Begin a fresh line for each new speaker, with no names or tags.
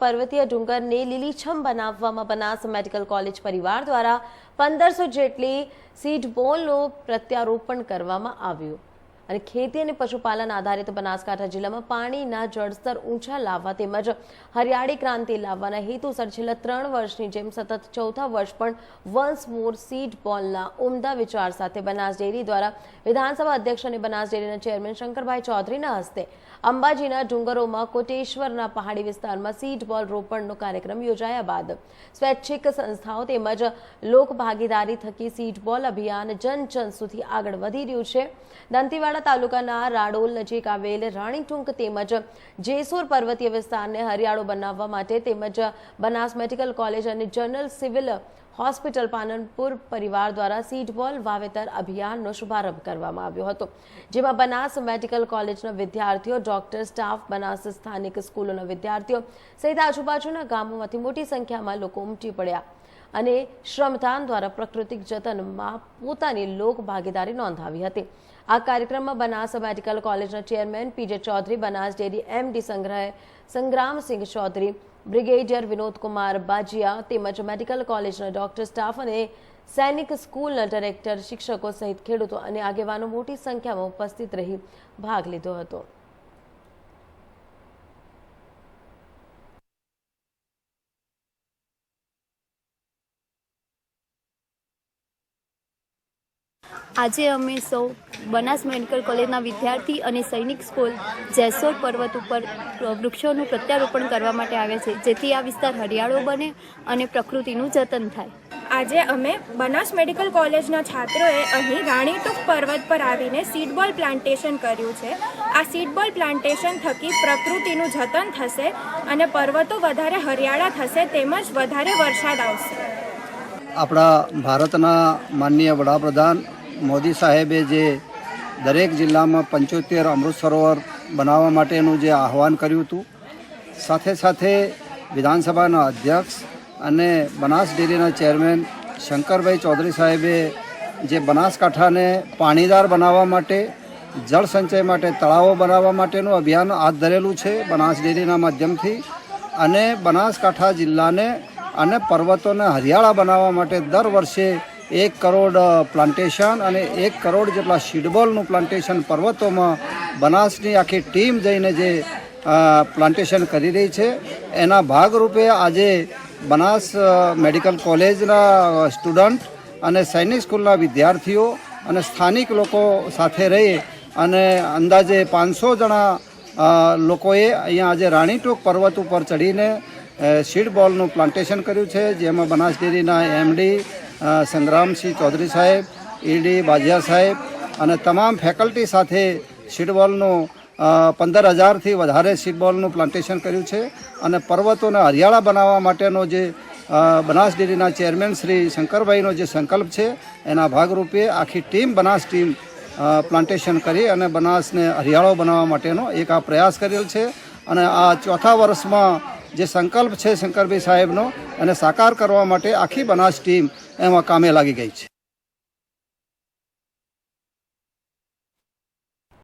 પર્વતીય ડુંગરને લીલીછમ બનાવવામાં Banas medical college પરિવાર દ્વારા પંદરસો જેટલી સીડ બોલનું પ્રત્યારોપણ કરવામાં આવ્યું. અને ખેતી અને પશુપાલન આધારિત બનાસકાંઠા જિલ્લામાં પાણીના જળસ્તર ઊંચા લાવવા તેમજ હરિયાળી ક્રાંતિ લાવવાના હેતુસર છેલ્લા ત્રણ વર્ષની જેમ સતત ચોથા વર્ષ પણ વન્સ મોર સીડ બોલના ઉમદા વિચાર સાથે બનાસ ડેરી દ્વારા વિધાનસભા અધ્યક્ષ અને બનાસ ડેરીના ચેરમેન શંકરભાઈ ચૌધરીના હસ્તે અંબાજીના ડુંગરોમાં કોટેશ્વરના પહાડી વિસ્તારમાં સીડ બોલ રોપણનો કાર્યક્રમ યોજાયા બાદ સ્વૈચ્છિક સંસ્થાઓ તેમજ લોક ભાગીદારી થકી સીડ બોલ અભિયાન જન જન સુધી આગળ વધી રહ્યું છે. દંતીવાડા તાલુકાના રાડોલ નજીક આવેલ રાણીટુંક તેમજ જેસોર પર્વતીય વિસ્તારને હરિયાળો બનાવવા માટે તેમજ બનાસ મેડિકલ કોલેજ અને જનરલ સિવિલ હોસ્પિટલ પાનનપુર પરિવાર દ્વારા સીડબોલ વાવેતર અભિયાનનો શુભારંભ કરવામાં આવ્યો હતો, જેમાં બનાસ મેડિકલ કોલેજના વિદ્યાર્થીઓ, ડોક્ટર, સ્ટાફ, બનાસ સ્થાનિક સ્કૂલોના વિદ્યાર્થીઓ સહિત આજુબાજુના ગામોમાંથી મોટી સંખ્યામાં લોકો ઉમટી પડ્યા અને શ્રમદાન દ્વારા પ્રાકૃતિક જતનમાં પોતાની લોક ભાગીદારી નોંધાવી હતી. આ કાર્યક્રમમાં બનાસ મેડિકલ કોલેજના chairman P J Chaudhary, Banas dairy MD સંગ્રહ સંગ્રામસિંહ ચૌધરી, બ્રિગેડિયર વિનોદકુમાર બાજિયા તેમજ મેડિકલ કોલેજના ડોક્ટર સ્ટાફ અને સૈનિક સ્કૂલના ડિરેક્ટર શિક્ષકો સહિત ખેડૂતો અને આગેવાનો મોટી સંખ્યામાં ઉપસ્થિત રહી ભાગ લીધો હતો.
આજે અમે સૌ બનાસ મેડિકલ કોલેજના વિદ્યાર્થી અને સૈનિક સ્કૂલ જેસોર પર્વત ઉપર વૃક્ષોનું પ્રત્યારોપણ કરવા માટે આવ્યા છે જેથી આ વિસ્તાર હરિયાળો બને અને પ્રકૃતિનું જતન થાય.
આજે અમે બનાસ મેડિકલ કોલેજના છાત્રોએ અહીં રાણીટુક પર્વત પર આવીને સીડબોલ પ્લાન્ટેશન કર્યું છે. આ સીડબોલ પ્લાન્ટેશન થકી પ્રકૃતિનું જતન થશે અને પર્વતો વધારે હરિયાળા થશે તેમજ વધારે વરસાદ આવશે.
આપણા ભારતના માનનીય વડાપ્રધાન મોદી સાહેબે જે દરેક જિલ્લામાં પંચોતેર અમૃત સરોવર બનાવવા માટેનું જે આહવાન કર્યું હતું, સાથે સાથે વિધાનસભાના અધ્યક્ષ અને બનાસ ડેરીના ચેરમેન શંકરભાઈ ચૌધરી સાહેબે જે બનાસકાંઠાને પાણીદાર બનાવવા માટે, જળ સંચય માટે તળાવો બનાવવા માટેનું અભિયાન હાથ ધરેલું છે બનાસ ડેરીના માધ્યમથી અને બનાસકાંઠા જિલ્લાને અને પર્વતોને હરિયાળા બનાવવા માટે દર વર્ષે એક કરોડ પ્લાન્ટેશન અને એક કરોડ જેટલા સીડબોલનું પ્લાન્ટેશન પર્વતોમાં બનાસની આખી ટીમ જઈને જે પ્લાન્ટેશન કરી રહી છે. એના ભાગરૂપે આજે બનાસ મેડિકલ કોલેજના સ્ટુડન્ટ અને સૈનિક સ્કૂલના વિદ્યાર્થીઓ અને સ્થાનિક લોકો સાથે રહી અને અંદાજે પાંચસો જણા લોકોએ અહીંયા આજે રાણીટોક પર્વત ઉપર ચડીને સીડ બોલનું પ્લાન્ટેશન કર્યું છે, જેમાં બનાસ ડેરીના એમડી સંગ્રામસિંહ ચૌધરી સાહેબ, ઈડી બાજિયા સાહેબ અને તમામ ફેકલ્ટી સાથે સીડબોલનું પંદર હજારથી વધારે સીટબોલનું પ્લાન્ટેશન કર્યું છે અને પર્વતોને હરિયાળા બનાવવા માટેનો જે બનાસ ડેરીના ચેરમેન શ્રી શંકરભાઈનો જે સંકલ્પ છે, એના ભાગરૂપે આખી ટીમ બનાસ ટીમ પ્લાન્ટેશન કરી અને બનાસને હરિયાળો બનાવવા માટેનો એક આ પ્રયાસ કરેલ છે. અને આ ચોથા વર્ષમાં જે સંકલ્પ છે શંકરભાઈ સાહેબનો, અને સાકાર કરવા માટે આખી બનાસ ટીમ એમાં કામે લાગી ગઈ છે.